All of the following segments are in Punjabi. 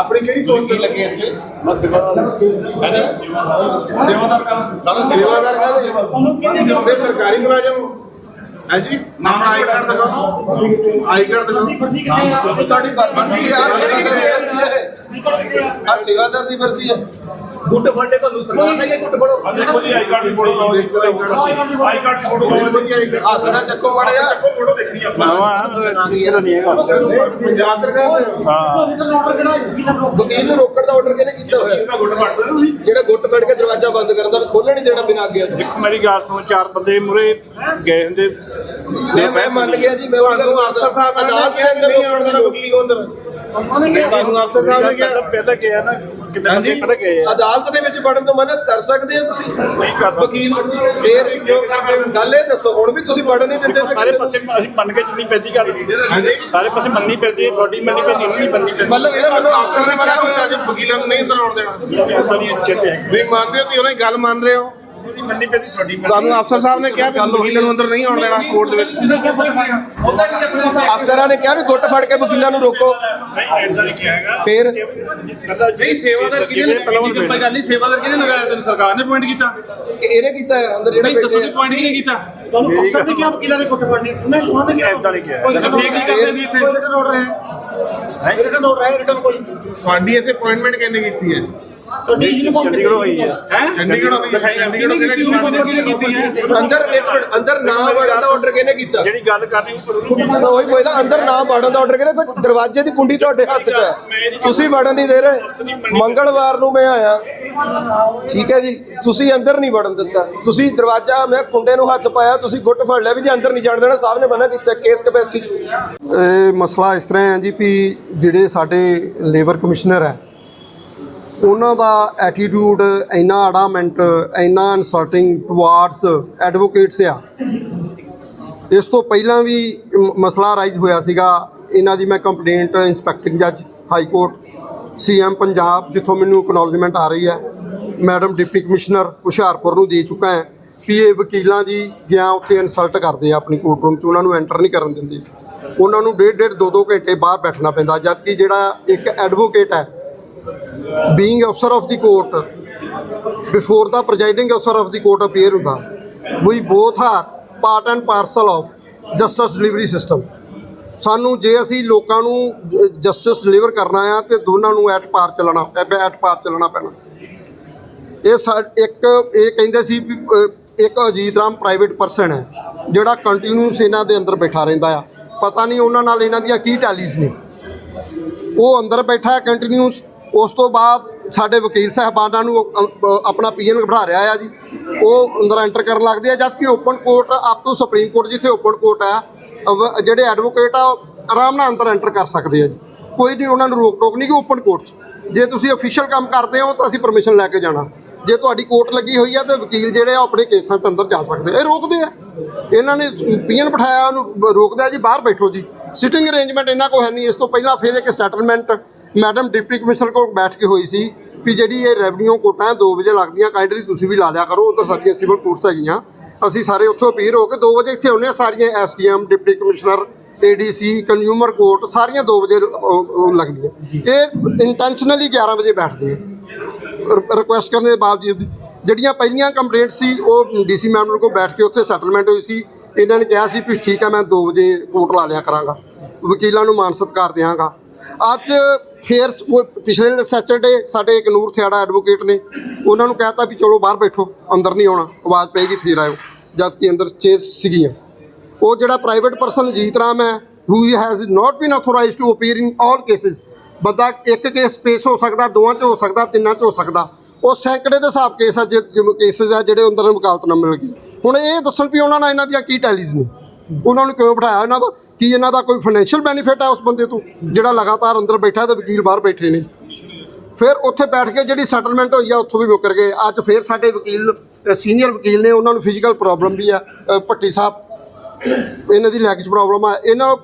ਆਪਣੀ ਕਿਹੜੀ ਪੋਸਟ ਲੱਗੇ ਇੱਥੇ? ਹੈਨਾ? ਸੇਵਾਦਾਰ ਸੇਵਾਦਾਰ ਕਾਹਦੇ? ਇਹ ਸਰਕਾਰੀ ਮੁਲਾਜ਼ਮ ਹੋ ਹਾਂਜੀ ਆਪਣਾ ਆਈ ਕਾਰਡ ਦਿਖਾਓ। ਆਈ ਕਾਰਡ ਦਿਖਾਓ। ਤੁਹਾਡੀ ਵਰਦੀ ਆ ਸੇਵਾਦਾਰ ਦੀ ਵਰਦੀ ਹੈ ਆ। ਸੇਵਾਦਾਰ ਦੀ ਵਰਦੀ ਹੈ ਗੁੱਟ ਫੰਡੇ ਤੁਹਾਨੂੰ ਸਰਕਾਰ ਨੇ ਕਿ ਗੁੱਟ ਫੜੋ। ਆ ਦੇਖੋ ਜੀ ਆਈ ਕਾਰਡ ਦੀ ਫੋਟੋ ਲਾਓ ਦੇਖੋ ਆਈ ਕਾਰਡ ਆਈ ਕਾਰਡ ਦੀ ਫੋਟੋ ਲਾਓ ਹੱਥ ਨਾਲ ਚੱਕੋ ਮੜਿਆ ਫੋਟੋ ਦੇਖਣੀ ਆਪਾਂ। ਪੰਜਾਬ ਸਰਕਾਰ ਦੇ ਵਕੀਲ ਨੂੰ ਰੋਕਣ ਦਾ ਆਰਡਰ ਕਿਹਨੇ ਕੀਤਾ ਹੋਇਆ? ਇਹਦਾ ਗੁੱਟ ਫੜਦੇ ਤੁਸੀਂ ਜਿਹੜਾ ਗੁੱਟ ਫੜ ਕੇ ਦਰਵਾਜ਼ਾ ਬੰਦ ਕਰਨ ਦਾ ਵੀ ਖੋਲਣ ਨਹੀਂ ਦੇਣਾ ਬਿਨਾਂ ਅੱਗੇ। ਦੇਖੋ ਮੇਰੀ ਗੱਲ ਸੁਣੋ ਚਾਰ ਬੰਦੇ ਮੁਰੇ ਗਏ ਹੁੰਦੇ। ਤੇ ਮੈਂ ਮੰਨ ਗਿਆ ਜੀ ਮੈਂ ਤੁਹਾਨੂੰ ਅਫਸਰ ਸਾਹਿਬ ਨੇ ਅਦਾਲਤ ਦੇ ਕਿਹਾ ਅੰਦਰ ਦੇਣਾ ਵਕੀਲ ਨੂੰ ਅੰਦਰ। ਤੁਹਾਨੂੰ ਅਫਸਰ ਸਾਹਿਬ ਨੇ ਕਿਹਾ। ਪਹਿਲਾਂ ਗਿਆ ਨਾ ਕਿੰਨੇ ਬੰਦੇ ਹਾਂਜੀ। ਪਹਿਲਾਂ ਗਏ ਆ? ਅਦਾਲਤ ਦੇ ਵਿੱਚ ਵੜਨ ਤੋਂ ਮਨਤ ਕਰ ਸਕਦੇ ਹੋ ਤੁਸੀਂ? ਨਹੀਂ ਕਰ ਸਕਦੇ। ਵਕੀਲ ਫੇਰ ਕਿਉਂ ਕਰਦੇ ਹੋ? ਗੱਲ ਇਹ ਦੱਸੋ ਹੁਣ ਵੀ ਤੁਸੀਂ ਵੜਨ ਨਹੀਂ ਦਿੰਦੇ ਤੇ ਸਾਰੇ ਕਿਸੇ ਨੂੰ। ਪਾਸੇ ਅਸੀਂ ਮੰਨ ਕੇ ਚੱਲਣੀ ਪੈਂਦੀ ਗੱਲ। ਹਾਂਜੀ। ਸਾਰੇ ਪਾਸੇ ਮੰਨਣੀ ਪੈਂਦੀ ਹੈ ਤੁਹਾਡੀ ਮੰਨਣੀ ਪੈਂਦੀ ਉਹਨਾਂ ਦੀ ਮੰਨਣੀ ਪੈਂਦੀ। ਮਤਲਬ ਇਹਦਾ ਮੈਨੂੰ ਅਫਸਰ ਨੇ ਮਨਾ ਕੀਤਾ ਹੋਇਆ ਜੀ ਵਕੀਲਾਂ ਨੂੰ ਨਹੀਂ ਅੰਦਰ ਆਉਣ ਦੇਣਾ ਇਦਾਂ ਨਹੀਂ ਕਹਿੰਦੇ ਹੈ। ਤੁਸੀਂ ਮੰਨਦੇ ਹੋ ਤੁਸੀਂ ਉਹਨਾਂ ਦੀ ਗੱਲ ਮੰਨ ਰਹੇ ਹੋ। ਉਹਦੀ ਮੰਨਣੀ ਪੈਂਦੀ ਤੁਹਾਡੀ ਮੰਨਣੀ ਤੁਹਾਨੂੰ ਅਫਸਰ ਸਾਹਿਬ ਨੇ ਕਿਹਾ ਵੀ ਵਕੀਲਾਂ ਨੂੰ ਅੰਦਰ ਨਹੀਂ ਆਉਣ ਦੇਣਾ ਕੋਰਟ ਦੇ ਵਿੱਚ। ਅਫਸਰਾਂ ਨੇ ਕਿਹਾ ਵੀ ਗੁੱਟ ਫੜ ਕੇ ਵਕੀਲਾਂ ਨੂੰ ਰੋਕੋ। ਨਹੀਂ ਇਦਾਂ ਨਹੀਂ ਕਿਹਾ ਹੈਗਾ। ਫੇਰ? ਨਹੀਂ ਸੇਵਾਦਾਰ ਕਿਹਨੇ ਲਗਾਇਆ ਕੋਈ ਗੱਲ ਨਹੀਂ ਸੇਵਾਦਾਰ ਕਿਹਨੇ ਲਗਾਇਆ ਤੈਨੂੰ? ਸਰਕਾਰ ਨੇ ਅਪਾਇੰਟ ਕੀਤਾ। ਇਹਨੇ ਕੀਤਾ ਹੈ ਅੰਦਰ ਜਿਹੜੇ ਨਹੀਂ ਦੱਸੋ ਬੈਠੇ ਕਿ ਪੁਆਇੰਟ ਕਿਹਨੇ ਕੀਤਾ? ਤੁਹਾਨੂੰ ਅਫਸਰ ਨੇ ਕਿਹਾ ਵਕੀਲਾਂ ਨੇ ਕੁੱਟ ਪੜਨੀ ਉਹਨਾਂ ਉਹਨਾਂ ਨੇ ਕਿਹਾ ਏਦਾਂ ਨਹੀਂ ਕਿਹਾ। ਕੋਈ ਰਿਟਰਨ ਫੇਰ ਕੀ ਕਰਦੇ ਨਹੀਂ ਇੱਥੇ? ਕੋਈ ਰਿਟਰਨ ਆਰਡਰ ਹੈ। ਰਿਟਰਨ ਆਰਡਰ ਹੈ ਰਿਟਰਨ ਕੋਈ। ਤੁਹਾਡੀ ਇੱਥੇ ਅਪਾਇੰਟਮੈਂਟ ਕਿਹਨੇ ਕੀਤੀ ਹੈ? ਤੁਹਾਡੀ ਯੂਨੀਫਾਰਮ ਚੰਡੀਗੜ੍ਹ ਹੋਈ ਹੈ? ਹੈ? ਚੰਡੀਗੜ੍ਹ ਹੋਈ ਹੈ ਚੰਡੀਗੜ੍ਹ ਕਿਹਨੇ ਕੀਤੀ ਕਿਹਨੇ ਕਿਹਨੇ ਕੀਤੀ ਹੈ ਅੰਦਰ ਇੱਕ ਮਿੰਟ ਅੰਦਰ ਨਾ ਵੜਨ ਦਾ ਆਰਡਰ ਕਿਹਨੇ ਕੀਤਾ? ਜਿਹੜੀ ਗੱਲ ਕਰਨੀ ਉਹ ਕਰੋ। ਨਾ। ਮੈਂ ਉਹੀ ਬੋਲਦਾ ਅੰਦਰ ਨਾ ਵੜਨ ਦਾ ਆਰਡਰ ਕਿਹਨੇ? ਕੋਈ ਦਰਵਾਜ਼ੇ ਦੀ ਕੁੰਡੀ ਤੁਹਾਡੇ ਹੱਥ 'ਚ ਹੈ। ਤੁਸੀਂ ਵੜਨ ਨਹੀਂ ਦੇ ਰਹੇ। ਮੰਗਲਵਾਰ ਨੂੰ ਮੈਂ ਆਇਆ। ਠੀਕ ਹੈ ਜੀ। ਤੁਸੀਂ ਅੰਦਰ ਨਹੀਂ ਵੜਨ ਦਿੱਤਾ। ਤੁਸੀਂ ਦਰਵਾਜ਼ਾ ਮੈਂ ਕੁੰਡੇ ਨੂੰ ਹੱਥ ਪਾਇਆ ਤੁਸੀਂ ਗੁੱਟ ਫੜ ਲਿਆ ਵੀ ਜੇ ਅੰਦਰ ਨਹੀਂ ਜਾਣ ਦੇਣਾ ਸਾਹਿਬ ਨੇ ਮਨਾ ਕੀਤਾ ਕੇਸ ਕਪੈਸਿਟੀ ਇਹ ਮਸਲਾ ਇਸ ਤਰ੍ਹਾਂ ਹੈ ਜੀ ਵੀ ਜਿਹੜੇ ਸਾਡੇ ਲੇਬਰ ਕਮਿਸ਼ਨਰ ਹੈ ਉਹਨਾਂ ਦਾ ਐਟੀਟਿਊਡ ਇੰਨਾ ਅਡਾਮੈਂਟ ਇੰਨਾ ਇਨਸਲਟਿੰਗ ਟੁਵਾਰਡਸ ਐਡਵੋਕੇਟਸ ਆ। ਇਸ ਤੋਂ ਪਹਿਲਾਂ ਵੀ ਮ- ਮਸਲਾ ਰਾਈਜ਼ ਹੋਇਆ ਸੀਗਾ। ਇਹਨਾਂ ਦੀ ਮੈਂ ਕੰਪਲੇਂਟ ਇੰਸਪੈਕਟਿੰਗ ਜੱਜ ਹਾਈ ਕੋਰਟ ਸੀਐਮ ਪੰਜਾਬ, ਜਿੱਥੋਂ ਮੈਨੂੰ ਅਕਨੋਲਜਮੈਂਟ ਆ ਰਹੀ ਹੈ। ਮੈਡਮ ਡਿਪਟੀ ਕਮਿਸ਼ਨਰ ਹੁਸ਼ਿਆਰਪੁਰ ਨੂੰ ਦੇ ਚੁੱਕਾ ਹੈ ਵੀ ਇਹ ਵਕੀਲਾਂ ਦੀ ਗਿਆ ਉੱਥੇ ਇਨਸਲਟ ਕਰਦੇ ਆ ਆਪਣੀ ਕੋਰਟ ਰੂਮ 'ਚ। ਉਹਨਾਂ ਨੂੰ ਐਂਟਰ ਨਹੀਂ ਕਰਨ ਦਿੰਦੇ। ਉਹਨਾਂ ਨੂੰ ਡੇਢ ਡੇਢ ਦੋ ਦੋ ਘੰਟੇ ਬਾਹਰ ਬੈਠਣਾ ਪੈਂਦਾ, ਜਦਕਿ ਜਿਹੜਾ ਇੱਕ ਐਡਵੋਕੇਟ ਹੈ being officer of the court, before the presiding officer of the court appear ਹੁੰਦਾ we both are part and parcel of justice delivery system. ਸਾਨੂੰ ਜੇ ਅਸੀਂ ਲੋਕਾਂ ਨੂੰ ਜਸਟਿਸ ਡਿਲੀਵਰ ਕਰਨਾ ਆ ਤੇ ਦੋਨਾਂ ਨੂੰ ਐਟ ਪਾਰ ਚੱਲਣਾ ਐਟ ਪਾਰ ਚੱਲਣਾ ਪੈਣਾ ਇਹ ਸਾ- ਇੱਕ ਇਹ ਕਹਿੰਦੇ ਸੀ ਵੀ ਇੱਕ ਅਜੀਤ ਰਾਮ ਪ੍ਰਾਈਵੇਟ ਪਰਸਨ ਹੈ ਜਿਹੜਾ ਕੰਟੀਨਿਊਸ ਇਹਨਾਂ ਦੇ ਅੰਦਰ ਬੈਠਾ ਰਹਿੰਦਾ ਆ ਪਤਾ ਨਹੀਂ ਉਹਨਾਂ ਨਾਲ ਇਹਨਾਂ ਦੀਆਂ ਕੀ ਟੈਲੀਜ਼ ਨੇ ਉਹ ਅੰਦਰ ਬੈਠਾ ਹੈ ਕੰਟੀਨਿਊਸ ਉਸ ਤੋਂ ਬਾਅਦ ਸਾਡੇ ਵਕੀਲ ਸਾਹਿਬਾਨਾਂ ਨੂੰ ਆਪਣਾ ਪੀਐਨ ਬਿਠਾ ਰਿਹਾ ਆ ਜੀ। ਉਹ ਅੰਦਰ ਐਂਟਰ ਕਰਨ ਲੱਗਦੇ ਆ ਜਦ ਕਿ open court up to supreme court ਜਿੱਥੇ ਓਪਨ ਕੋਰਟ ਆ ਜਿਹੜੇ ਐਡਵੋਕੇਟ ਆ, ਉਹ ਆਰਾਮ ਨਾਲ ਅੰਦਰ ਐਂਟਰ ਕਰ ਸਕਦੇ ਆ ਜੀ। ਕੋਈ ਨਹੀਂ, ਉਹਨਾਂ ਨੂੰ ਰੋਕ ਟੋਕ ਨਹੀਂ ਕਿ ਓਪਨ ਕੋਰਟ 'ਚ। ਜੇ ਤੁਸੀਂ ਅਫੀਸ਼ੀਅਲ ਕੰਮ ਕਰਦੇ ਹੋ, ਤਾਂ ਅਸੀਂ ਪਰਮਿਸ਼ਨ ਲੈ ਕੇ ਜਾਣਾ। ਜੇ ਤੁਹਾਡੀ ਕੋਰਟ ਲੱਗੀ ਹੋਈ ਆ, ਤਾਂ ਵਕੀਲ ਜਿਹੜੇ ਆ, ਉਹ ਆਪਣੇ ਕੇਸਾਂ 'ਚ ਅੰਦਰ ਜਾ ਸਕਦੇ ਇਹ ਰੋਕਦੇ ਆ। ਇਹਨਾਂ ਨੇ ਪੀਐਨ ਬਿਠਾਇਆ, ਉਹਨੂੰ ਬ- ਰੋਕਦੇ ਆ ਜੀ, ਬਾਹਰ ਬੈਠੋ ਜੀ। ਸਿਟਿੰਗ ਅਰੇਂਜਮੈਂਟ ਇਹਨਾਂ ਕੋ ਹੈ ਨਹੀਂ। ਇਸ ਤੋਂ ਪਹਿਲਾਂ ਫਿਰ ਇੱਕ ਸੈਟਲਮੈਂਟ ਮੈਡਮ, ਡਿਪਟੀ ਕਮਿਸ਼ਨਰ ਕੋਲ ਬੈਠ ਕੇ ਹੋਈ ਸੀ ਵੀ ਜਿਹੜੀ ਇਹ ਰੈਵਨਿਊ ਕੋਟਾਂ 2 ਵਜੇ ਲੱਗਦੀਆਂ ਕਾਈਂਡਲੀ ਤੁਸੀਂ ਵੀ ਲਾ ਲਿਆ ਕਰੋ, ਉਧਰ ਸਾਡੀਆਂ ਸਿਵਲ ਕੋਰਟਸ ਹੈਗੀਆਂ। ਅਸੀਂ ਸਾਰੇ ਉੱਥੋਂ ਅਪੀਲ ਹੋ ਕੇ 2 ਵਜੇ ਇੱਥੇ ਆਉਂਦੇ ਹਾਂ, ਸਾਰੀਆਂ SDM, deputy commissioner, ADC consumer court, ਸਾਰੀਆਂ 2 ਵਜੇ ਲੱਗਦੀਆਂ। ਇਹ ਇੰਟੈਂਸ਼ਨਲੀ 11 ਵਜੇ ਬੈਠਦੇ ਆ। ਰਿਕੁਐਸਟ ਕਰਨ ਦੇ ਬਾਵਜੂਦ ਜਿਹੜੀਆਂ ਪਹਿਲੀਆਂ ਕੰਪਲੇਂਟ ਸੀ, ਉਹ ਡੀਸੀ ਮੈਂਬਰ ਕੋਲ ਬੈਠ ਕੇ ਉੱਥੇ ਸੈਟਲਮੈਂਟ ਹੋਈ ਸੀ। ਇਹਨਾਂ ਨੇ ਕਿਹਾ ਸੀ ਵੀ ਠੀਕ ਹੈ ਮੈਂ 2 ਵਜੇ ਕੋਰਟ ਲਾ ਲਿਆ ਕਰਾਂਗਾ। ਵਕੀਲਾਂ ਨੂੰ ਮਾਨ ਸਤਿਕਾਰ ਦਿਆਂਗਾ। ਅੱਜ ਫਿਰ ਉਹ ਪਿਛਲੇ ਸੈਚਰਡੇ ਸਾਡੇ ਇੱਕ ਨੂਰ ਐਡਵੋਕੇਟ ਨੇ, ਉਹਨਾਂ ਨੂੰ ਕਹਿਤਾ ਵੀ ਚਲੋ ਬਾਹਰ ਬੈਠੋ, ਅੰਦਰ ਨਹੀਂ ਆਉਣਾ, ਆਵਾਜ਼ ਪਏਗੀ, ਫਿਰ ਆਇਓ। ਜਦ ਕਿ ਅੰਦਰ ਚੇਅਰਸ ਸੀਗੀਆਂ। ਉਹ ਜਿਹੜਾ ਪ੍ਰਾਈਵੇਟ ਪਰਸਨ ਜੀਤ ਰਾਮ ਹੈ who has not been authorised to appear in all cases ਬੰਦਾ ਇੱਕ ਕੇਸ ਪੇਸ਼ ਹੋ ਸਕਦਾ, ਦੋਵਾਂ 'ਚ ਹੋ ਸਕਦਾ, ਤਿੰਨਾਂ 'ਚ ਹੋ ਸਕਦਾ। ਉਹ ਸੈਂਕੜੇ ਦੇ ਹਿਸਾਬ ਕੇਸ ਆ ਜਿਵੇਂ ਕੇਸਿਸ ਆ, ਜਿਹੜੇ ਅੰਦਰ ਵਕਾਲਤ ਨਾਲ ਮਿਲ ਗਏ ਹੁਣ ਇਹ ਦੱਸਣ ਵੀ ਉਹਨਾਂ ਨਾਲ ਇਹਨਾਂ ਦੀਆਂ ਕੀ ਟੈਲੀਜ਼ ਨੇ। ਉਹਨਾਂ ਨੂੰ ਕਿਉਂ ਬਿਠਾਇਆ ਇਹਨਾਂ ਦਾ? ਕੀ ਇਹਨਾਂ ਦਾ ਕੋਈ ਫਾਈਨੈਂਸ਼ੀਅਲ ਬੈਨੀਫਿਟ ਹੈ ਉਸ ਬੰਦੇ ਤੋਂ ਜਿਹੜਾ ਲਗਾਤਾਰ ਅੰਦਰ ਬੈਠਾ ਤੇ ਵਕੀਲ ਬਾਹਰ ਬੈਠੇ ਨੇ? ਫਿਰ ਉੱਥੇ ਬੈਠ ਕੇ ਜਿਹੜੀ ਸੈਟਲਮੈਂਟ ਹੋਈ ਆ ਉੱਥੋਂ ਵੀ ਮੁੱਕਰ ਗਏ। ਅੱਜ ਫਿਰ ਸਾਡੇ ਵਕੀਲ ਸੀਨੀਅਰ ਵਕੀਲ ਨੇ ਉਹਨਾਂ ਨੂੰ ਫਿਜ਼ੀਕਲ ਪ੍ਰੋਬਲਮ ਵੀ ਆ। ਭੱਟੀ ਸਾਹਿਬ ਇਹਨਾਂ ਦੀ ਲੈਗ 'ਚ ਪ੍ਰੋਬਲਮ ਆ। ਇਹਨਾਂ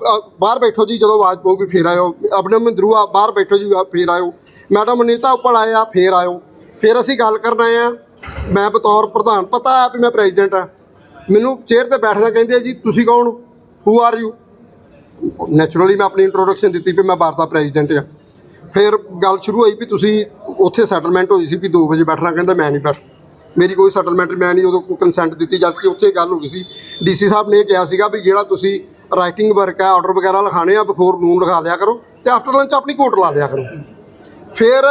ਬਾਹਰ ਬੈਠੋ ਜੀ ਜਦੋਂ ਆਵਾਜ਼ ਪਊਗੀ ਫੇਰ ਆਇਓ। ਆਪਣੇ ਮਹਿੰਦਰੂ ਆ ਬਾਹਰ ਬੈਠੋ ਜੀ ਆ, ਫੇਰ ਆਇਓ। ਮੈਡਮ ਅਨੀਤਾ ਉੱਪਰ ਆਇਆ ਆ ਫੇਰ ਆਇਓ। ਫਿਰ ਅਸੀਂ ਗੱਲ ਕਰਨ ਆਏ ਆ। ਮੈਂ ਬਤੌਰ ਪ੍ਰਧਾਨ ਪਤਾ ਆ ਵੀ ਮੈਂ ਪ੍ਰੈਜ਼ੀਡੈਂਟ ਆ। ਮੈਨੂੰ ਚੇਅਰ ਤੇ ਬੈਠਦਾ ਕਹਿੰਦੇ ਜੀ ਤੁਸੀਂ ਕੌਣ? ਹੂ ਆਰ ਯੂ ਨੈਚੁਰਲੀ ਮੈਂ ਆਪਣੀ ਇੰਟਰੋਡਕਸ਼ਨ ਦਿੱਤੀ ਵੀ ਮੈਂ ਭਾਰਤ ਦਾ ਪ੍ਰੈਜ਼ੀਡੈਂਟ ਆ ਫਿਰ ਗੱਲ ਸ਼ੁਰੂ ਹੋਈ ਵੀ ਤੁਸੀਂ ਉੱਥੇ ਸੈਟਲਮੈਂਟ ਹੋਈ ਸੀ ਵੀ 2 ਵਜੇ ਬੈਠਣਾ, ਕਹਿੰਦਾ ਮੈਂ ਨਹੀਂ ਬੈਠ। ਮੇਰੀ ਕੋਈ ਸੈਟਲਮੈਂਟ ਮੈਂ ਨਹੀਂ ਉਦੋਂ ਕੰਸੈਂਟ ਦਿੱਤੀ, ਜਦ ਕਿ ਉੱਥੇ ਗੱਲ ਹੋ ਗਈ ਸੀ। ਡੀਸੀ ਸਾਹਿਬ ਨੇ ਇਹ ਕਿਹਾ ਸੀਗਾ ਵੀ ਜਿਹੜਾ ਤੁਸੀਂ ਰਾਈਟਿੰਗ ਵਰਕ ਹੈ ਆਰਡਰ ਵਗੈਰਾ ਲਿਖਾਣੇ ਆ ਬਿਫੋਰ ਨੂਨ ਲਿਖਾ ਲਿਆ ਕਰੋ ਤੇ ਆਫਟਰ ਲੰਚ ਆਪਣੀ ਕੋਟ ਲਾ ਲਿਆ ਕਰੋ। ਫਿਰ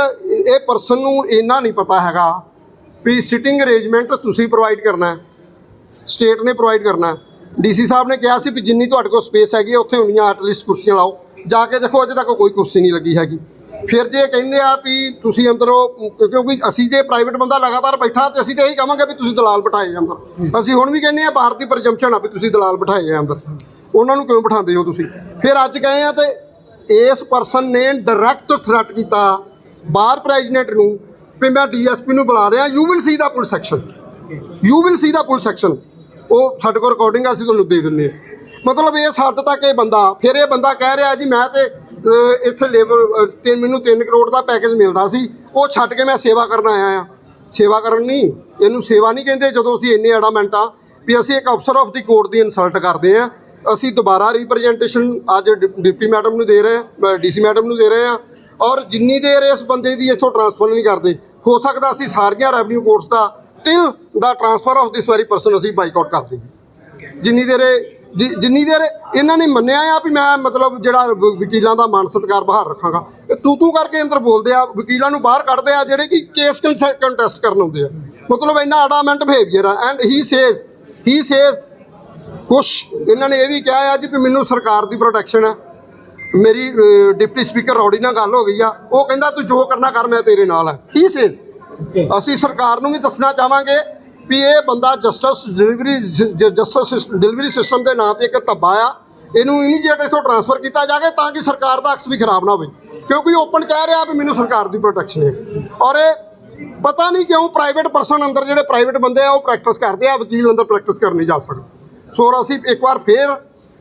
ਇਹ ਪਰਸਨ ਨੂੰ ਇੰਨਾ ਨਹੀਂ ਪਤਾ ਹੈਗਾ ਵੀ ਸਿਟਿੰਗ ਅਰੇਂਜਮੈਂਟ ਤੁਸੀਂ ਪ੍ਰੋਵਾਈਡ ਕਰਨਾ ਹੈ ਸਟੇਟ ਨੇ ਪ੍ਰੋਵਾਈਡ ਕਰਨਾ ਹੈ। ਡੀਸੀ ਸਾਹਿਬ ਨੇ ਕਿਹਾ ਸੀ ਵੀ ਜਿੰਨੀ ਤੁਹਾਡੇ ਕੋਲ ਸਪੇਸ ਹੈਗੀ ਹੈ, ਉੱਥੇ ਉਨੀਆਂ ਐਟਲੀਸਟ ਕੁਰਸੀਆਂ ਲਾਓ। ਜਾ ਕੇ ਦੇਖੋ ਅਜੇ ਤੱਕ ਕੋਈ ਕੁਰਸੀ ਨਹੀਂ ਲੱਗੀ ਹੈਗੀ। ਫਿਰ ਜੇ ਕਹਿੰਦੇ ਆ ਵੀ ਤੁਸੀਂ ਅੰਦਰੋਂ ਕਿਉਂਕਿ ਅਸੀਂ ਜੇ ਪ੍ਰਾਈਵੇਟ ਬੰਦਾ ਲਗਾਤਾਰ ਬੈਠਾ ਤੇ ਅਸੀਂ ਤਾਂ ਇਹੀ ਕਹਾਂਗੇ ਵੀ ਤੁਸੀਂ ਦਲਾਲ ਬਿਠਾਏ ਜਾ ਅੰਦਰ। ਅਸੀਂ ਹੁਣ ਵੀ ਕਹਿੰਦੇ ਆ ਭਾਰਤੀ ਪ੍ਰਜੰਪਸ਼ਨ ਆ ਵੀ ਤੁਸੀਂ ਦਲਾਲ ਬਿਠਾਏ ਆ ਅੰਦਰ। ਉਹਨਾਂ ਨੂੰ ਕਿਉਂ ਬਿਠਾਉਂਦੇ ਹੋ ਤੁਸੀਂ? ਫਿਰ ਅੱਜ ਗਏ ਆ ਤੇ ਇਸ ਪਰਸਨ ਨੇ ਡਾਇਰੈਕਟ ਥ੍ਰੈਟ ਕੀਤਾ ਬਾਹਰ ਪ੍ਰੈਜ਼ੀਡੈਂਟ ਨੂੰ ਵੀ ਮੈਂ ਡੀਐਸਪੀ ਨੂੰ ਬੁਲਾ ਰਿਹਾ you will see the police section you will see the police section ਉਹ ਸਾਡੇ ਕੋਲ ਰਿਕਾਰਡਿੰਗ ਅਸੀਂ ਤੁਹਾਨੂੰ ਦੇ ਦਿੰਨੇ ਆ ਮਤਲਬ ਇਸ ਹੱਦ ਤੱਕ ਇਹ ਬੰਦਾ ਫਿਰ ਇਹ ਬੰਦਾ ਕਹਿ ਰਿਹਾ ਜੀ ਮੈਂ ਤੇ ਅਹ, ਇੱਥੇ ਲੇਬਰ ਤੇ ਮੈਨੂੰ 3 ਕਰੋੜ ਦਾ ਪੈਕੇਜ ਮਿਲਦਾ ਸੀ। ਉਹ ਛੱਡ ਕੇ ਮੈਂ ਸੇਵਾ ਕਰਨ ਆਇਆ ਆ ਸੇਵਾ ਕਰਨ ਨਹੀਂ ਇਹਨੂੰ ਸੇਵਾ ਨਹੀਂ ਕਹਿੰਦੇ ਜਦੋਂ ਅਸੀਂ ਇੰਨੇ ਐਡਾਮੈਂਟ ਆ ਵੀ ਅਸੀਂ ਇੱਕ ਅਫਸਰ ਆਫ ਦੀ ਕੋਰਟ ਦੀ ਇਨਸਲਟ ਕਰਦੇ ਆ ਅਸੀਂ ਦੁਬਾਰਾ ਰਿਪਰੈਜ਼ੈਂਟੇਸ਼ਨ ਅੱਜ ਡਿ- ਡਿਪਟੀ ਮੈਡਮ ਨੂੰ ਦੇ ਰਹੇ ਆ ਡੀਸੀ ਮੈਡਮ ਨੂੰ ਦੇ ਰਹੇ ਆ ਔਰ ਜਿੰਨੀ ਦੇਰ ਇਸ ਬੰਦੇ ਦੀ ਇੱਥੋਂ ਟਰਾਂਸਫਰ ਨਹੀਂ ਕਰਦੇ ਹੋ ਸਕਦਾ ਅਸੀਂ ਸਾਰੀਆਂ revenue courts the till the transfer of this very person ਅਸੀਂ ਬਾਈਕਾਟ ਕਰ ਦੇਈਏ ਜਿੰਨੀ ਦੇਰ ਜਿ- ਜਿੰਨੀ ਦੇਰ ਇਹਨਾਂ ਨੇ ਮੰਨਿਆ ਆ ਵੀ ਮੈਂ ਮਤਲਬ ਜਿਹੜਾ ਵਕੀਲਾਂ ਦਾ ਮਾਨ ਸਤਿਕਾਰ ਬਹਾਰ ਰੱਖਾਂਗਾ। ਤੂੰ ਤੂੰ ਕਰਕੇ ਅੰਦਰ ਬੋਲਦੇ ਆ, ਵਕੀਲਾਂ ਨੂੰ ਬਾਹਰ ਕੱਢਦੇ ਆ, ਜਿਹੜੇ ਕਿ ਕੇਸ ਕੰਟੈਸਟ ਕਰਨ ਆਉਂਦੇ ਆ। ਮਤਲਬ ਇੰਨਾ ਅਡਾਮੈਂਟ ਬਿਹੇਵੀਅਰ ਆ and he says he says ਕੁਛ ਇਹਨਾਂ ਨੇ ਇਹ ਵੀ ਕਿਹਾ ਆ ਜੀ ਵੀ ਮੈਨੂੰ ਸਰਕਾਰ ਦੀ ਪ੍ਰੋਟੈਕਸ਼ਨ ਹੈ ਮੇਰੀ ਡਿਪਟੀ ਸਪੀਕਰ ਰੌੜੀ ਨਾਲ ਗੱਲ ਹੋ ਗਈ ਆ। ਉਹ ਕਹਿੰਦਾ ਤੂੰ ਜੋ ਕਰਨਾ ਕਰ, ਮੈਂ ਤੇਰੇ ਨਾਲ ਆ। ਹੀ ਸੇਜ਼ ਅਸੀਂ ਸਰਕਾਰ ਨੂੰ ਵੀ ਦੱਸਣਾ ਚਾਹਾਂਗੇ ਵੀ ਇਹ ਬੰਦਾ justice delivery justice delivery system ਦੇ ਨਾਂ ਤੇ ਇੱਕ ਧੱਬਾ ਆ, ਇਹਨੂੰ ਇਮੀਡੀਏਟ ਇਥੋਂ ਟ੍ਰਾਂਸਫਰ ਕੀਤਾ ਜਾਵੇ ਤਾਂ ਕਿ ਸਰਕਾਰ ਦਾ ਅਕਸ ਵੀ ਖਰਾਬ ਨਾ ਹੋਵੇ। ਕਿਉਂਕਿ ਓਪਨ ਕਹਿ ਰਿਹਾ ਵੀ ਮੈਨੂੰ ਸਰਕਾਰ ਦੀ ਪ੍ਰੋਟੈਕਸ਼ਨ ਹੈ। ਔਰ ਇਹ ਪਤਾ ਨਹੀਂ ਕਿਉਂ ਪ੍ਰਾਈਵੇਟ ਪਰਸਨ ਅੰਦਰ ਜਿਹੜੇ ਪ੍ਰਾਈਵੇਟ ਬੰਦੇ ਆ, ਉਹ ਪ੍ਰੈਕਟਿਸ ਕਰਦੇ ਆ, ਵਕੀਲ ਅੰਦਰ ਪ੍ਰੈਕਟਿਸ ਕਰਨ ਨਹੀਂ ਜਾ ਸਕਦਾ। ਸੋ ਅਸੀਂ ਇੱਕ ਵਾਰ ਫੇਰ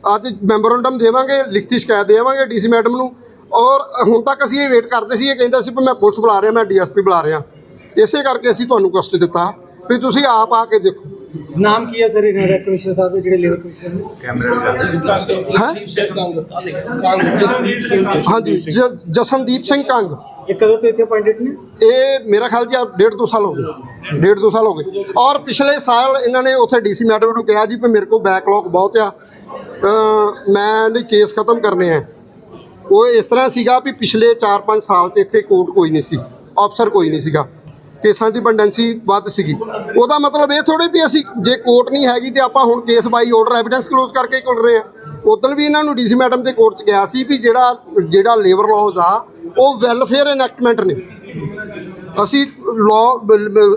ਅੱਜ ਮੈਮੋਰੰਡਮ ਦੇਵਾਂਗੇ, ਲਿਖਤੀ ਸ਼ਿਕਾਇਤ ਦੇਵਾਂਗੇ ਡੀਸੀ ਮੈਡਮ ਨੂੰ। ਔਰ ਹੁਣ ਤੱਕ ਅਸੀਂ ਇਹ ਵੇਟ ਕਰਦੇ ਸੀ, ਇਹ ਕਹਿੰਦਾ ਸੀ ਵੀ ਮੈਂ ਪੁਲਿਸ ਬੁਲਾ ਰਿਹਾ, ਮੈਂ ਡੀਐਸਪੀ ਬੁਲਾ ਰਿਹਾ। ਇਸੇ ਕਰਕੇ ਅਸੀਂ ਤੁਹਾਨੂੰ ਕਸ਼ਟ ਦਿੱਤਾ। ਵੀ ਤੁਸੀਂ ਆਪ ਆ ਕੇ ਦੇਖੋ। ਨਾਮ ਕੀ ਹੈ ਸਰ ਇਹਨਾਂ ਦਾ? ਕਮਿਸ਼ਨਰ ਸਾਹਿਬ ਦੇ ਜਿਹੜੇ ਲੇਬਰ ਕਮਿਸ਼ਨਰ ਹੈ? ਹਾਂਜੀ ਜ- ਜਸਨਦੀਪ ਸਿੰਘ ਕੰਗ। ਇਹ ਕਦੋਂ ਤੋਂ ਇੱਥੇ ਅਪਾਇੰਟਡ ਨੇ? ਇਹ ਮੇਰਾ ਖਿਆਲ ਜੀ ਆ ਡੇਢ ਦੋ ਸਾਲ ਹੋ ਗਏ। ਡੇਢ ਦੋ ਸਾਲ ਹੋ ਗਏ। ਔਰ ਪਿਛਲੇ ਸਾਲ ਇਹਨਾਂ ਨੇ ਉੱਥੇ ਡੀਸੀ ਮੈਡਮ ਨੂੰ ਕਿਹਾ ਜੀ ਵੀ ਮੇਰੇ ਕੋਲ ਬੈਕਲੌਗ ਬਹੁਤ ਆ। ਅ, ਮੈਂ ਨਹੀਂ ਕੇਸ ਖਤਮ ਕਰਨੇ ਆ। ਉਹ ਇਸ ਤਰ੍ਹਾਂ ਸੀਗਾ ਵੀ ਪਿਛਲੇ 4-5 ਸਾਲ 'ਚ ਇੱਥੇ ਕੋਰਟ ਕੋਈ ਨਹੀਂ ਸੀ। ਅਫਸਰ ਕੋਈ ਨਹੀਂ ਸੀਗਾ। ਕੇਸਾਂ ਦੀ ਬੰਡੈਂਸੀ ਵੱਧ ਸੀਗੀ। ਉਹਦਾ ਮਤਲਬ ਇਹ ਥੋੜੀ ਵੀ ਅਸੀਂ ਜੇ ਕੋਰਟ ਨਹੀਂ ਹੈਗੀ ਤੇ ਆਪਾਂ ਹੁਣ case by order evidence close ਕਰਕੇ ਹੀ ਕਰ ਰਹੇ ਆ ਉਦੋਂ ਵੀ ਇਹਨਾਂ ਨੂੰ ਡੀਸੀ ਮੈਡਮ ਦੇ ਕੋਰਟ 'ਚ ਗਿਆ ਸੀ ਵੀ ਜਿਹੜਾ ਜਿਹੜਾ ਲੇਬਰ ਲਾਜ਼ ਆ, ਉਹ ਵੈਲਫੇਅਰ ਐਨੈਕਟਮੈਂਟ ਨੇ। ਅਸੀਂ ਲਾਅ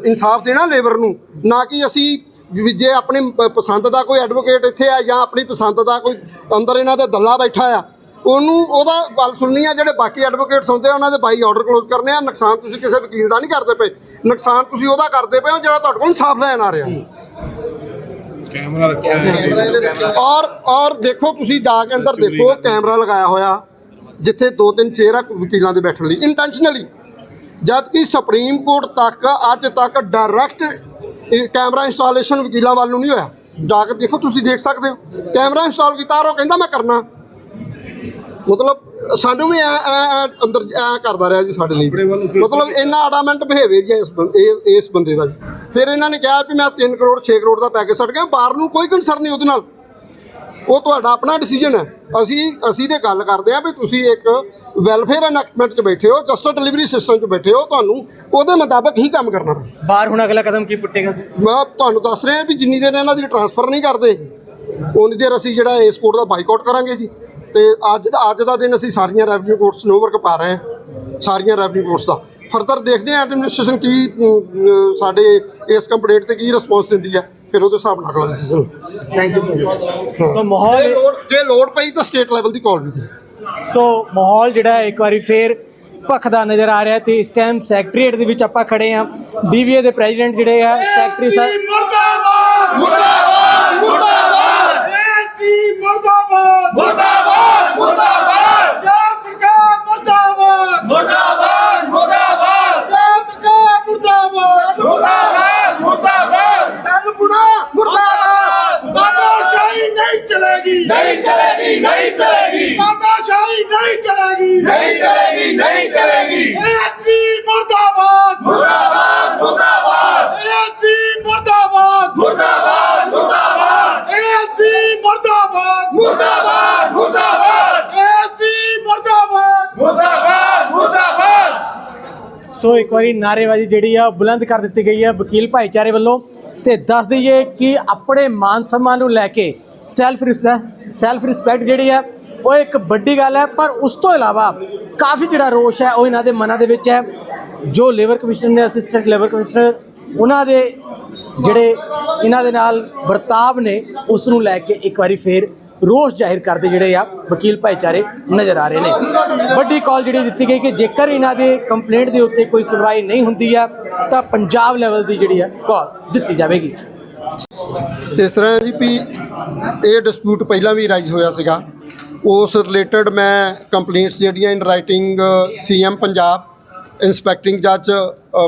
ਇਨਸਾਫ ਦੇਣਾ ਲੇਬਰ ਨੂੰ, ਨਾ ਕਿ ਅਸੀਂ ਵੀ ਜੇ ਆਪਣੇ ਪਸੰਦ ਦਾ ਕੋਈ ਐਡਵੋਕੇਟ ਇੱਥੇ ਆ ਜਾਂ ਆਪਣੀ ਪਸੰਦ ਦਾ ਕੋਈ ਅੰਦਰ ਇਹਨਾਂ ਦਾ ਦੱਲਾ ਬੈਠਾ ਆ ਉਹਨੂੰ ਉਹਦਾ ਗੱਲ ਸੁਣਨੀ ਆ ਜਿਹੜੇ ਬਾਕੀ ਐਡਵੋਕੇਟਸ ਹੁੰਦੇ ਆ ਉਹਨਾਂ ਦੇ ਬਾਈ ਆਰਡਰ ਕਲੋਜ਼ ਕਰਨੇ ਆ। ਨੁਕਸਾਨ ਤੁਸੀਂ ਕਿਸੇ ਵਕੀਲ ਦਾ ਨਹੀਂ ਕਰਦੇ ਪਏ। ਨੁਕਸਾਨ ਤੁਸੀਂ ਉਹਦਾ ਕਰਦੇ ਪਏ ਹੋ ਜਿਹੜਾ ਤੁਹਾਡੇ ਕੋਲ ਇਨਸਾਫ ਲੈਣ ਆ ਰਿਹਾ। ਕੈਮਰਾ ਰੱਖਿਆ ਹੈ ਔਰ ਔਰ ਦੇਖੋ ਤੁਸੀਂ ਜਾ ਕੇ ਅੰਦਰ ਦੇਖੋ ਕੈਮਰਾ ਲਗਾਇਆ ਹੋਇਆ ਜਿੱਥੇ ਦੋ ਤਿੰਨ ਚੇਅਰ ਆ ਵਕੀਲਾਂ ਦੇ ਬੈਠਣ ਲਈ। ਇੰਟੈਂਸ਼ਨਲੀ ਜਦ ਕਿ ਸੁਪਰੀਮ ਕੋਰਟ ਤੱਕ ਅੱਜ ਤੱਕ ਡਾਇਰੈਕਟ ਕੈਮਰਾ ਇੰਸਟਾਲੇਸ਼ਨ ਵਕੀਲਾਂ ਵੱਲ ਨੂੰ ਨਹੀਂ ਹੋਇਆ। ਜਾ ਕੇ ਦੇਖੋ ਤੁਸੀਂ ਦੇਖ ਸਕਦੇ ਹੋ। ਕੈਮਰਾ ਇੰਸਟਾਲ ਕੀਤਾ ਔਰ ਉਹ ਕਹਿੰਦਾ ਮੈਂ ਕਰਨਾ। ਮਤਲਬ ਸਾਨੂੰ ਵੀ ਐ ਐ ਅੰਦਰ ਐ ਕਰਦਾ ਰਿਹਾ ਜੀ ਸਾਡੇ ਲਈ। ਮਤਲਬ ਇੰਨਾ ਅਡਾਮੈਂਟ ਬਿਹੇਵੀਅਰ ਜੀ ਇਸ ਬੰ- ਇਹ- ਇਸ ਬੰਦੇ ਦਾ ਜੀ। ਫਿਰ ਇਹਨਾਂ ਨੇ ਕਿਹਾ ਵੀ ਮੈਂ 3 ਕਰੋੜ 6 ਕਰੋੜ ਦਾ ਪੈਕੇਜ ਛੱਡ ਗਿਆ। ਬਾਹਰ ਨੂੰ ਕੋਈ ਕੰਸਰਨ ਨਹੀਂ ਉਹਦੇ ਨਾਲ। ਉਹ ਤੁਹਾਡਾ ਆਪਣਾ ਡਿਸੀਜਨ ਹੈ। ਅਸੀਂ ਅਸੀਂ ਤੇ ਗੱਲ ਕਰਦੇ ਆ ਵੀ ਤੁਸੀਂ ਇੱਕ ਵੈਲਫੇਅਰ ਐਨੈਕਟਮੈਂਟ 'ਚ ਬੈਠੇ ਹੋ ਜਸਟਿਸ ਡਿਲੀਵਰੀ ਸਿਸਟਮ 'ਚ ਬੈਠੇ ਹੋ ਤੁਹਾਨੂੰ ਉਹਦੇ ਮੁਤਾਬਕ ਹੀ ਕੰਮ ਕਰਨਾ ਪੈਂਦਾ ਬਾਹਰ ਹੁਣ ਅਗਲਾ ਕਦਮ ਕੀ ਪੁੱਟੇਗਾ ਸਰ ਮੈਂ ਤੁਹਾਨੂੰ ਦੱਸ ਰਿਹਾ ਵੀ ਜਿੰਨੀ ਦੇਰ ਇਹਨਾਂ ਦੀ ਟਰਾਂਸਫਰ ਨਹੀਂ ਕਰਦੇ ਉਨੀ ਦੇਰ ਅਸੀਂ ਜਿਹੜਾ ਇਸ ਕੋਰਟ ਦਾ ਬਾਈਕਾਟ ਕਰਾਂਗੇ ਜੀ। ਤੇ ਅੱਜ ਦਾ ਅੱਜ ਦਾ ਦਿਨ ਅਸੀਂ ਸਾਰੀਆਂ ਰੈਵਨਿਊ ਕੋਰਟਸ ਨੂੰ ਵਰਕ ਪਾ ਰਹੇ ਹਾਂ। ਸਾਰੀਆਂ ਰੈਵਨਿਊ ਕੋਰਟਸ ਦਾ। ਫਰਦਰ ਦੇਖਦੇ ਹਾਂ ਐਡਮਿਨਿਸਟ੍ਰੇਸ਼ਨ ਕੀ ਸਾਡੇ ਇਸ ਕੰਪਲੇਂਟ ਤੇ ਕੀ ਰਿਸਪੌਂਸ ਦਿੰਦੀ ਹੈ। ਫਿਰ ਉਹਦੇ ਹਿਸਾਬ ਨਾਲ ਅਗਲਾ ਡਿਸੀਜਨ ਥੈਂਕ ਯੂ ਸੋ ਜੇ ਮਾਹੌਲ ਜੇ ਲੋੜ ਪਈ ਤਾਂ ਸਟੇਟ ਲੈਵਲ ਦੀ ਕਾਲ ਵੀ ਦੇ। ਸੋ ਮਾਹੌਲ ਜਿਹੜਾ ਹੈ ਇੱਕ ਵਾਰੀ ਫੇਰ ਭਖਦਾ ਨਜ਼ਰ ਆ ਰਿਹਾ ਤੇ ਇਸ ਟਾਈਮ ਸੈਕਟਰੀਏਟ ਦੇ ਵਿੱਚ ਆਪਾਂ ਖੜੇ ਹਾਂ। ਡੀਵੀਏ ਦੇ ਪ੍ਰੈਜ਼ੀਡੈਂਟ ਜਿਹੜੇ ਆ ਸੈਕਟਰੀ ਸਾਹਿਬ ਮੁਰਦਾਬਾਦ! ਮੁਰਦਾਬਾਦ! ਮੁਰਦਾਬਾਦ! ਮੁਰਦਾਬਾਦ। ਮੁਰਦਾਬਾਦ ਮੁਰਦਾਬਾਦ। ਪੰਜਾਬ ਸਰਕਾਰ ਮੁਰਦਾਬਾਦ। ਮੁਰਦਾਬਾਦ ਮੁਰਦਾਬਾਦ। ਪੰਜਾਬ ਸਰਕਾਰ ਮੁਰਦਾਬਾਦ। ਮੁਰਦਾਬਾਦ ਮੁਰਦਾਬਾਦ। ਤਨਪੁਣਾ ਮੁਰਦਾਬਾਦ। ਬਾਦਸ਼ਾਹੀ ਨਹੀਂ ਚਲੇਗੀ। ਨਹੀਂ ਚਲੇਗੀ ਨਹੀਂ ਚਲੇਗੀ। ਤਾਨਾਸ਼ਾਹੀ ਨਹੀਂ ਚਲੇਗੀ। ਨਹੀਂ ਚਲੇਗੀ ਨਹੀਂ ਚਲੇਗੀ। ਮੁਰਦਾਬਾਦ ਮੁਰਦਾਬਾਦ। ਮੁਰਦਾਬਾਦ ਏਐਨਸੀ ਮੁਰਦਾਬਾਦ ਮੁਰਦਾਬਾਦ ਮੁਰਦਾਬਾਦ ਏਐਨਸੀ ਮੁਰਦਾਬਾਦ ਮੁਰਦਾਬਾਦ ਮੁਰਦਾਬਾਦ ਏਐਨਸੀ ਮੁਰਦਾਬਾਦ ਮੁਰਦਾਬਾਦ ਮੁਰਦਾਬਾਦ ਸੋ ਇੱਕ ਵਾਰੀ ਨਾਅਰੇਬਾਜ਼ੀ ਜਿਹੜੀ ਆ, ਉਹ ਬੁਲੰਦ ਕਰ ਦਿੱਤੀ ਗਈ ਹੈ ਵਕੀਲ ਭਾਈਚਾਰੇ ਵੱਲੋਂ। ਤੇ ਦੱਸ ਦਈਏ ਕਿ ਆਪਣੇ ਮਾਨ ਸਨਮਾਨ ਨੂੰ ਲੈ ਕੇ ਸੈਲਫ ਸੈਲਫ ਰਿਸਪੈਕਟ ਜਿਹੜੀ ਹੈ ਉਹ ਇੱਕ ਵੱਡੀ ਗੱਲ ਹੈ ਪਰ ਉਸ ਤੋਂ ਇਲਾਵਾ ਕਾਫੀ ਜਿਹੜਾ ਰੋਸ਼ ਹੈ ਉਹ ਇਹਨਾਂ ਦੇ ਮਨਾਂ ਦੇ ਵਿੱਚ ਹੈ ਜੋ ਲੇਬਰ ਕਮਿਸ਼ਨਰ ਨੇ ਅਸਿਸਟੈਂਟ ਲੇਬਰ ਕਮਿਸ਼ਨਰ ਉਹਨਾਂ ਦੇ ਜਿਹੜੇ, ਇਹਨਾਂ ਦੇ ਨਾਲ ਵਰਤਾਵ ਨੇ, ਉਸ ਨੂੰ ਲੈ ਕੇ ਇੱਕ ਵਾਰੀ ਫੇਰ ਰੋਸ਼ ਜ਼ਾਹਿਰ ਕਰਦੇ ਜਿਹੜੇ ਆ ਵਕੀਲ ਭਾਈਚਾਰੇ ਨਜ਼ਰ ਆ ਰਹੇ ਨੇ। ਵੱਡੀ ਕਾਲ ਜਿਹੜੀ ਦਿੱਤੀ ਗਈ ਕਿ ਜੇਕਰ ਇਹਨਾਂ ਦੇ ਕੰਪਲੇਂਟ ਦੇ ਉੱਤੇ ਕੋਈ ਸੁਣਵਾਈ ਨਹੀਂ ਹੁੰਦੀ ਆ, ਤਾਂ ਪੰਜਾਬ ਲੈਵਲ ਦੀ ਜਿਹੜੀ ਆ ਕਾਲ ਦਿੱਤੀ ਜਾਵੇਗੀ। ਇਸ ਤਰ੍ਹਾਂ ਜੀ ਵੀ ਇਹ ਡਿਸਪਿਊਟ ਪਹਿਲਾਂ ਵੀ ਰਾਈਜ਼ ਹੋਇਆ ਸੀਗਾ। ਉਸ ਰਿਲੇਟਡ ਮੈਂ ਕੰਪਲੇਂਟਸ ਜਿਹੜੀਆਂ in writing CM Punjab inspecting ਜੱਜ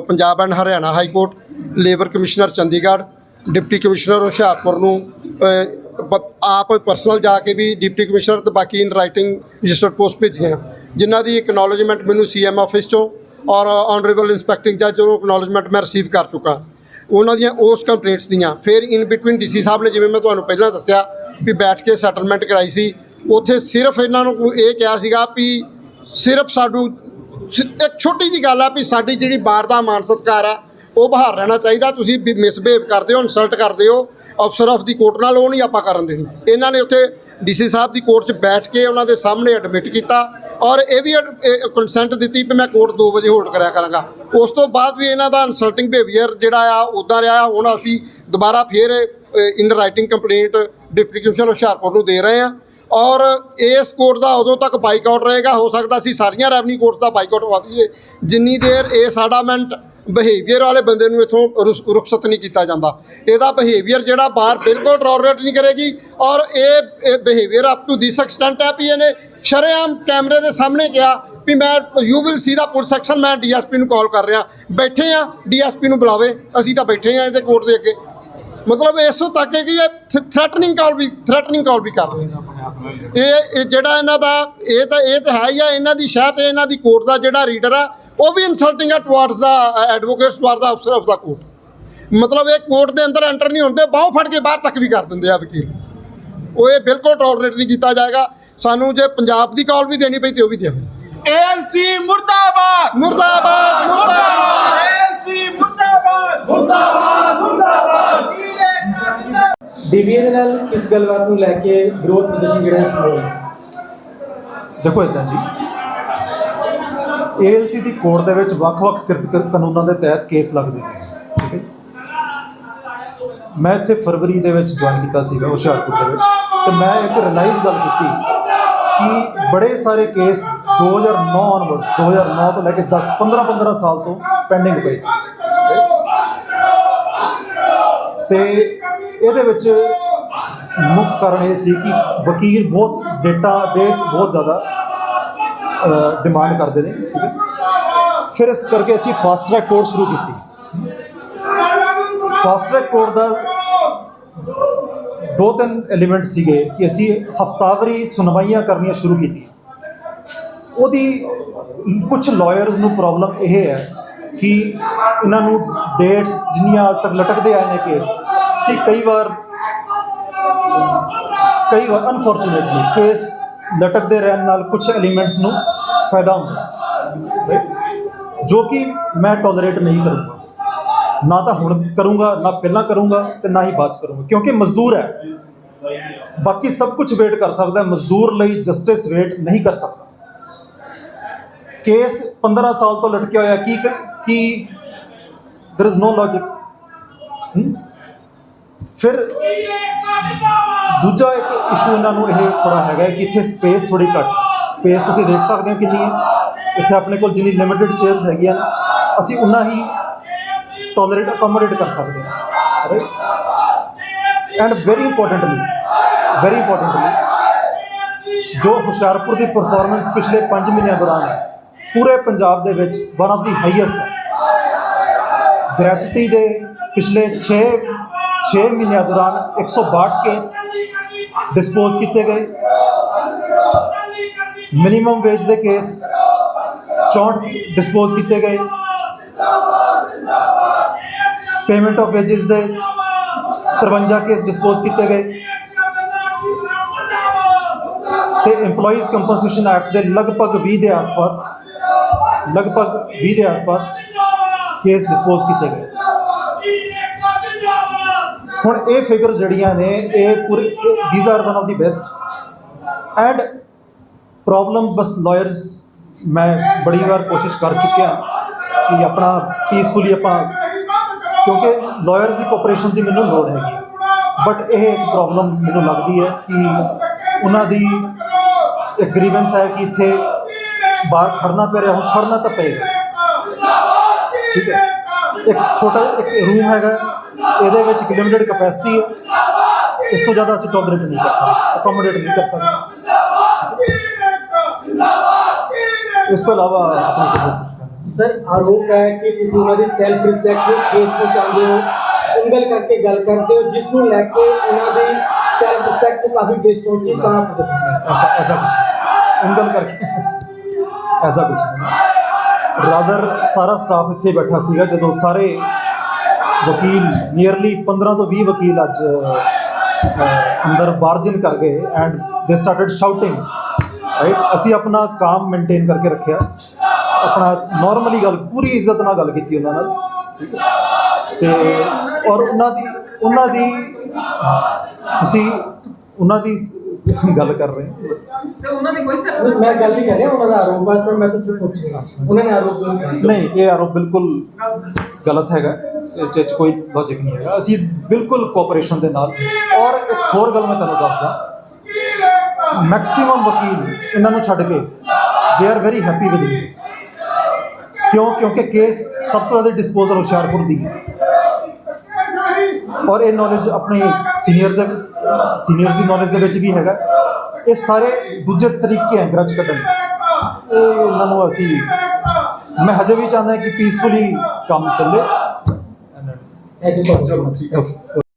Punjab and Haryana high court, labour commissioner Chandigarh, deputy commissioner Hoshiarpur ਨੂੰ ਆਪ ਪਰਸਨਲ ਜਾ ਕੇ ਵੀ ਡਿਪਟੀ ਕਮਿਸ਼ਨਰ ਤੇ ਬਾਕੀ ਇਨ ਰਾਈਟਿੰਗ ਰਜਿਸਟਰਡ ਪੋਸਟ ਭੇਜੀਆਂ। ਜਿਨ੍ਹਾਂ ਦੀ ਐਕਨੋਲੋਜਮੈਂਟ ਮੈਨੂੰ ਸੀਐਮ ਆਫਿਸ ਚੋਂ ਔਰ ਆਨਰੇਬਲ ਇੰਸਪੈਕਟਿੰਗ ਜੱਜ ਉਹ ਐਕਨੋਲੋਜਮੈਂਟ ਮੈਂ ਰਿਸੀਵ ਕਰ ਚੁੱਕਾ। ਉਹਨਾਂ ਦੀਆਂ ਉਸ ਕੰਪਲੇਂਟਸ ਦੀਆਂ। ਫਿਰ ਇਨ ਬਿਟਵੀਨ ਡੀਸੀ ਸਾਹਿਬ ਨੇ ਜਿਵੇਂ ਮੈਂ ਤੁਹਾਨੂੰ ਪਹਿਲਾਂ ਦੱਸਿਆ ਵੀ ਬੈਠ ਕੇ ਸੈਟਲਮੈਂਟ ਕਰਾਈ ਸੀ, ਉੱਥੇ ਸਿਰਫ ਇਹਨਾਂ ਨੂੰ ਇਹ ਕਿਹਾ ਸੀਗਾ ਵੀ ਸਿਰਫ ਸਾਡੂ ਸ- ਇੱਕ ਛੋਟੀ ਜੀ ਗੱਲ ਆ ਵੀ ਸਾਡੀ ਜਿਹੜੀ ਬਾਰ ਦਾ ਮਾਨ ਸਤਿਕਾਰ ਆ, ਉਹ ਬਹਾਰ ਰਹਿਣਾ ਚਾਹੀਦਾ। ਤੁਸੀਂ ਵੀ ਮਿਸਬਿਹੇਵ ਕਰਦੇ ਹੋ ਇਨਸਲਟ ਕਰਦੇ ਹੋ ਅਫਸਰ ਆਫ ਦੀ ਕੋਰਟ ਨਾਲ ਉਹ ਨਹੀਂ ਆਪਾਂ ਕਰਨ ਦੇਣੀ। ਇਹਨਾਂ ਨੇ ਉੱਥੇ ਡੀਸੀ ਸਾਹਿਬ ਦੀ ਕੋਰਟ 'ਚ ਬੈਠ ਕੇ ਉਹਨਾਂ ਦੇ ਸਾਹਮਣੇ ਐਡਮਿਟ ਕੀਤਾ ਔਰ ਇਹ ਵੀ ਕੰਸੈਂਟ ਦਿੱਤੀ ਵੀ ਮੈਂ ਕੋਰਟ 2 ਵਜੇ ਹੋਲਡ ਕਰਿਆ ਕਰਾਂਗਾ। ਉਸ ਤੋਂ ਬਾਅਦ ਵੀ ਇਹਨਾਂ ਦਾ ਇਨਸਲਟਿੰਗ ਬਿਹੇਵੀਅਰ ਜਿਹੜਾ ਆ ਉਦਾਂ ਰਿਹਾ, ਹੁਣ ਅਸੀਂ ਦੁਬਾਰਾ ਫੇਰ in writing complaint deputy commissioner Hoshiarpur ਨੂੰ ਦੇ ਰਹੇ ਹਾਂ। ਔਰ ਇਸ ਕੋਰਟ ਦਾ ਉਦੋਂ ਤੱਕ ਬਾਈਕਾਟ ਰਹੇਗਾ। ਹੋ ਸਕਦਾ ਸੀ ਸਾਰੀਆਂ ਰੈਵਨਿਊ ਕੋਰਟਸ ਦਾ ਬਾਈਕਾਟ ਵਾ ਦਈਏ ਜਿੰਨੀ ਦੇਰ ਇਹ ਸਾਡਾ ਮੈਂਟ ਬਿਹੇਵੀਅਰ ਵਾਲੇ ਬੰਦੇ ਨੂੰ ਇਥੋਂ ਰੁਖਸਤ ਨਹੀਂ ਕੀਤਾ ਜਾਂਦਾ। ਇਹਦਾ ਬਿਹੇਵੀਅਰ ਜਿਹੜਾ ਬਾਹਰ ਬਿਲਕੁਲ ਟੋਲਰੇਟ ਨਹੀਂ ਕਰੇਗੀ ਔਰ ਇਹ ਇਹ behaviour up to this extent ਹੈ ਵੀ ਇਹਨੇ ਸ਼ਰੇਆਮ ਕੈਮਰੇ ਦੇ ਸਾਹਮਣੇ ਕਿਹਾ ਵੀ ਮੈਂ you will see the police section ਮੈਂ ਡੀਐਸਪੀ ਨੂੰ ਕਾਲ ਕਰ ਰਿਹਾ। ਬੈਠੇ ਆ ਡੀਐਸਪੀ ਨੂੰ ਬੁਲਾਵੇ, ਅਸੀਂ ਤਾਂ ਬੈਠੇ ਆ ਇਹਦੇ ਕੋਰਟ ਦੇ ਅੱਗੇ। ਮਤਲਬ ਇਸੋ ਤੱਕ ਕਿ ਇਹ ਥ੍ਰੈਟਨਿੰਗ ਕਾਲ ਵੀ ਥ੍ਰੈਟਨਿੰਗ ਕਾਲ ਵੀ ਕਰ ਰਹੇ ਨੇ। ਇਹ ਇਹ ਜਿਹੜਾ ਇਹਨਾਂ ਦਾ, ਇਹ ਤਾਂ ਇਹ ਤਾਂ ਹੈ ਹੀ ਆ, ਇਹਨਾਂ ਦੀ ਸ਼ਾਇਦ ਇਹ ਇਹਨਾਂ ਦੀ ਕੋਰਟ ਦਾ ਜਿਹੜਾ ਰੀਡਰ ਆ ਉਹ ਵੀ ਇਨਸਲਟਿੰਗ ਆ ਟੁਵਾਰਡਸ ਦਾ ਐਡਵੋਕੇਟਸ ਟੁਵਾਰਡ ਦਾ ਅਫਸਰ ਆਫ ਦਾ ਕੋਰਟ ਮਤਲਬ ਇਹ ਕੋਰਟ ਦੇ ਅੰਦਰ ਐਂਟਰ ਨਹੀਂ ਹੁੰਦੇ ਬਾਹੋਂ ਫੜ ਕੇ ਬਾਹਰ ਤੱਕ ਵੀ ਕਰ ਦਿੰਦੇ ਆ ਵਕੀਲ। ਉਹ ਇਹ ਬਿਲਕੁਲ ਟੋਲਰੇਟ ਨਹੀਂ ਕੀਤਾ ਜਾਏਗਾ। ਸਾਨੂੰ ਜੇ ਪੰਜਾਬ ਦੀ ਕਾਲ ਵੀ ਦੇਣੀ ਪਈ ਤੇ ਉਹ ਵੀ ਦੇਵਾਂਗੇ ਏਐਲਸੀ ਮੁਰਦਾਬਾਦ। ਮੁਰਦਾਬਾਦ ਮੁਰਦਾਬਾਦ। ਏਐਲਸੀ ਮੁਰਦਾਬਾਦ। ਡੀਬੀਏ ਦੇ ਨਾਲ ਕਿਸ ਗੱਲਬਾਤ ਨੂੰ ਲੈ ਕੇ ਵਿਰੋਧ ਪ੍ਰਦਰਸ਼ਨ ਜਿਹੜਾ ਸ਼ੁਰੂ ਹੋਇਆ ਦੇਖੋ ਇਦਾਂ ਜੀ ਏਐਲਸੀ ਦੀ ਕੋਰਟ ਦੇ ਵਿੱਚ ਵੱਖ-ਵੱਖ ਕਿਰਤ ਕਾਨੂੰਨਾਂ ਦੇ ਤਹਿਤ ਕੇਸ ਲੱਗਦੇ ਨੇ। ਠੀਕ ਹੈ ਮੈਂ ਇੱਥੇ ਫਰਵਰੀ ਦੇ ਵਿੱਚ ਜੁਆਇਨ ਕੀਤਾ ਸੀਗਾ, ਹੁਸ਼ਿਆਰਪੁਰ ਦੇ ਵਿੱਚ। ਤੇ ਮੈਂ ਇੱਕ ਰਿਲਾਈਜ਼ ਗੱਲ ਕੀਤੀ ਕਿ ਬੜੇ ਸਾਰੇ ਕੇਸ 2009 ਆਨਵਰਡਸ 2009 ਤੋਂ ਲੈ ਕੇ 10 15 15 ਸਾਲ ਤੋਂ ਪੈਂਡਿੰਗ ਪਏ ਸੀ। ਤੇ ਇਹਦੇ ਵਿੱਚ ਮੁੱਖ ਕਾਰਨ ਇਹ ਸੀ ਕਿ ਵਕੀਲ ਬਹੁਤ ਡੇਟਾ ਡੇਟਸ ਬਹੁਤ ਜ਼ਿਆਦਾ ਡਿਮਾਂਡ ਕਰਦੇ ਨੇ, ਠੀਕ ਹੈ। ਫਿਰ ਇਸ ਕਰਕੇ ਅਸੀਂ ਫਾਸਟ ਟਰੈਕ ਕੋਰਟ ਸ਼ੁਰੂ ਕੀਤੀ। ਫਾਸਟ ਟਰੈਕ ਕੋਰਟ ਦਾ ਦੋ ਤਿੰਨ ਐਲੀਮੈਂਟ ਸੀਗੇ ਕਿ ਅਸੀਂ ਹਫਤਾਵਰੀ ਸੁਣਵਾਈਆਂ ਕਰਨੀਆਂ ਸ਼ੁਰੂ ਕੀਤੀਆਂ। ਉਹਦੀ ਕੁਝ ਲਾਇਰਸ ਨੂੰ ਪ੍ਰੋਬਲਮ ਇਹ ਹੈ ਕਿ ਇਹਨਾਂ ਨੂੰ ਡੇਟਸ ਜਿੰਨੀਆਂ ਅੱਜ ਤੱਕ ਲਟਕਦੇ ਆਏ ਨੇ ਕੇਸ ਸੀ ਕਈ ਵਾਰ ਕਈ ਵਾਰ ਅਨਫੋਰਚੂਨੇਟਲੀ ਕੇਸ ਲਟਕਦੇ ਰਹਿਣ ਨਾਲ ਕੁਝ ਐਲੀਮੈਂਟਸ ਨੂੰ ਫਾਇਦਾ ਹੁੰਦਾ ਜੋ ਕਿ ਮੈਂ ਟੋਲਰੇਟ ਨਹੀਂ ਕਰੂੰਗਾ। ਨਾ ਤਾਂ ਹੁਣ ਕਰੂੰਗਾ, ਨਾ ਪਹਿਲਾਂ ਕਰੂੰਗਾ ਤੇ ਨਾ ਹੀ ਬਾਅਦ 'ਚ ਕਰੂੰਗਾ। ਕਿਉਂਕਿ ਮਜ਼ਦੂਰ ਹੈ। ਬਾਕੀ ਸਭ ਕੁਝ ਵੇਟ ਕਰ ਸਕਦਾ ਮਜ਼ਦੂਰ ਲਈ ਜਸਟਿਸ ਵੇਟ ਨਹੀਂ ਕਰ ਸਕਦਾ। ਕੇਸ 15 ਸਾਲ ਤੋਂ ਲਟਕਿਆ ਹੋਇਆ, ਕੀ ਕਰ- ਕੀ there is no logic ਫਿਰ ਦੂਜਾ ਇੱਕ ਇਸ਼ੂ ਇਹਨਾਂ ਨੂੰ ਇਹ ਥੋੜਾ ਹੈਗਾ ਕਿ ਇੱਥੇ ਸਪੇਸ ਥੋੜੀ ਘੱਟ ਸਪੇਸ ਤੁਸੀਂ ਦੇਖ ਸਕਦੇ ਹੋ ਕਿੰਨੀ ਹੈ। ਇੱਥੇ ਆਪਣੇ ਕੋਲ ਜਿੰਨੀ ਲਿਮਿਟਿਡ ਚੇਅਰਸ ਹੈਗੀਆਂ ਨੇ, ਅਸੀਂ ਉਨਾ ਹੀ ਟੋਲਰੇਟ ਅਕੋਮੋਡੇਟ ਕਰ ਸਕਦੇ ਹਾਂ। Right and very importantly very importantly ਜੋ ਹੁਸ਼ਿਆਰਪੁਰ ਦੀ ਪਰਫਾਰਮੈਂਸ ਪਿਛਲੇ 5 ਮਹੀਨਿਆਂ ਦੌਰਾਨ ਹੈ, ਪੂਰੇ ਪੰਜਾਬ ਦੇ ਵਿੱਚ ਵਨ ਆਫ ਦੀ ਹਾਈਐਸਟ ਹੈ। ਗ੍ਰੈਚੁਟੀ ਦੇ ਪਿਛਲੇ 6 6 ਮਹੀਨਿਆਂ ਦੌਰਾਨ 162 ਕੇਸ ਡਿਸਪੋਜ਼ ਕੀਤੇ ਗਏ। ਮਿਨੀਮਮ ਵੇਜ ਦੇ ਕੇਸ 64 ਡਿਸਪੋਜ਼ ਕੀਤੇ ਗਏ। ਪੇਮੈਂਟ ਆਫ ਵੇजेस ਦੇ 53 ਕੇਸ ਡਿਸਪੋਜ਼ ਕੀਤੇ ਗਏ। ਤੇ EMPLOYEES ਕੰਪਨਸੇਸ਼ਨ ਐਕਟ ਦੇ ਲਗਭਗ 20 ਦੇ ਆਸ-ਪਾਸ ਲਗਭਗ 20 ਦੇ ਆਸ-ਪਾਸ ਕੇਸ ਡਿਸਪੋਜ਼ ਕੀਤੇ ਗਏ। ਹੁਣ ਇਹ ਫਿਗਰ ਜਿਹੜੀਆਂ ਨੇ, ਇਹ ਪੂਰੇ these are one of the best and problem bus lawyers ਮੈਂ ਬੜੀ ਵਾਰ ਕੋਸ਼ਿਸ਼ ਕਰ ਚੁੱਕਿਆ ਕਿ ਆਪਣਾ ਪੀਸਫੁਲੀ ਆਪਾਂ, ਕਿਉਂਕਿ ਲਾਇਰਸ ਦੀ ਕੋਆਪਰੇਸ਼ਨ ਦੀ ਮੈਨੂੰ ਲੋੜ ਹੈਗੀ। ਬਟ ਇਹ ਇੱਕ ਪ੍ਰੋਬਲਮ ਮੈਨੂੰ ਲੱਗਦੀ ਹੈ ਕਿ ਉਹਨਾਂ ਦੀ ਇੱਕ ਗ੍ਰੀਵੈਂਸ ਹੈ ਕਿ ਇੱਥੇ ਬਾਹਰ ਖੜਨਾ ਪੈ ਰਿਹਾ, ਹੁਣ ਖੜਨਾ ਤਾਂ ਪਏਗਾ। ਠੀਕ ਹੈ। ਇੱਕ ਛੋਟਾ, ਇੱਕ ਰੂਮ ਹੈਗਾ। ਇਹਦੇ ਵਿੱਚ ਇੱਕ ਲਿਮਿਟਡ ਕਪੈਸਿਟੀ ਹੈ। ਇਸ ਤੋਂ ਜ਼ਿਆਦਾ ਅਸੀਂ ਟੋਲਰੇਟ ਨਹੀਂ ਕਰ ਸਕਦੇ ਅਕੋਮੋਡੇਟ ਨਹੀਂ ਕਰ ਸਕਦੇ। ਇਸ ਤੋਂ ਇਲਾਵਾ ਆਪਣੀ ਸਰ ਆਰੋਪ ਹੈ ਕਿ ਤੁਸੀਂ ਉਹਨਾਂ ਦੀ ਸੈਲਫ ਰਿਸਪੈਕਟ ਨੂੰ ਕੇਸ ਨੂੰ ਚਾਹੁੰਦੇ ਹੋ ਉਂਗਲ ਕਰਕੇ ਗੱਲ ਕਰਦੇ ਹੋ ਜਿਸ ਨੂੰ ਲੈ ਕੇ ਉਹਨਾਂ ਦੀ ਸੈਲਫ ਰਿਸਪੈਕਟ ਨੂੰ ਕਾਫੀ ਕੇਸ ਪਹੁੰਚੀ ਤਾਂ ਪ੍ਰਦਰਸ਼ਨ ਐਸਾ ਐਸਾ ਕੁਝ ਉਂਗਲ ਕਰਕੇ। ਐਸਾ ਕੁਝ ਰਾਦਰ ਸਾਰਾ ਸਟਾਫ ਇੱਥੇ ਬੈਠਾ ਸੀਗਾ ਜਦੋਂ ਸਾਰੇ ਵਕੀਲ ਨੀਅਰਲੀ 15 ਤੋਂ 20 ਵਕੀਲ ਅੱਜ ਅੰਦਰ ਬਾਰਜਨ ਕਰ ਗਏ ਐਂਡ ਦੇ ਸਟਾਰਟਡ ਸ਼ਾਊਟਿੰਗ ਰਾਈਟ ਅਸੀਂ ਆਪਣਾ ਕਾਮ ਮੇਨਟੇਨ ਕਰਕੇ ਰੱਖਿਆ। ਆਪਣਾ ਨਾਰਮਲੀ ਗੱਲ ਪੂਰੀ ਇੱਜ਼ਤ ਨਾਲ ਗੱਲ ਕੀਤੀ ਉਹਨਾਂ ਨਾਲ ਠੀਕ ਹੈ? ਤੇ ਔਰ ਉਹਨਾਂ ਦੀ ਉਹਨਾਂ ਦੀ ਤੁਸੀਂ ਉਹਨਾਂ ਦੀ ਗੱਲ ਕਰ ਰਹੇ ਹੋ। ਮੈਂ ਗੱਲ ਨਹੀਂ ਕਰ ਰਿਹਾ ਉਹਨਾਂ ਦਾ ਆਰੋਪ ਹੈ ਸਰ ਮੈਂ ਤਾਂ ਸਿਰਫ ਪੁੱਛ ਰਿਹਾ। ਉਹਨਾਂ ਨੇ ਆਰੋਪ ਨਹੀਂ ਇਹ ਆਰੋਪ ਬਿਲਕੁਲ ਗਲਤ ਹੈਗਾ। 'ਚ- ਇਹ 'ਚ ਕੋਈ ਲੌਜੀਕ ਨਹੀਂ ਹੈਗਾ। ਅਸੀਂ ਬਿਲਕੁਲ ਕੋਆਪਰੇਸ਼ਨ ਦੇ ਨਾਲ ਔਰ ਇੱਕ ਹੋਰ ਗੱਲ ਮੈਂ ਤੁਹਾਨੂੰ ਦੱਸਦਾ। ਮੈਕਸਿਮਮ ਵਕੀਲ ਇਹਨਾਂ ਨੂੰ ਛੱਡ ਕੇ they are very happy with me ਕਿਉਂ? ਕਿਉਂਕਿ ਕੇਸ ਸਭ ਤੋਂ ਜ਼ਿਆਦਾ ਡਿਸਪੋਜ਼ਲ ਹੁਸ਼ਿਆਰਪੁਰ ਦੀ। ਔਰ ਇਹ ਨੌਲੇਜ ਆਪਣੇ ਸੀਨੀਅਰਸ ਦੇ ਸੀਨੀਅਰਸ ਦੀ ਨੌਲੇਜ ਦੇ ਵਿੱਚ ਵੀ ਹੈਗਾ। ਇਹ ਸਾਰੇ ਦੂਜੇ ਤਰੀਕੇ ਹੈ ਗ੍ਰਜ ਕੱਢਣ। ਇਹ ਇਹਨਾਂ ਨੂੰ ਅਸੀਂ ਮੈਂ ਹਜੇ ਵੀ ਚਾਹੁੰਦਾ ਕਿ ਪੀਸਫੁਲੀ ਕੰਮ ਚੱਲੇ। Thank you so much okay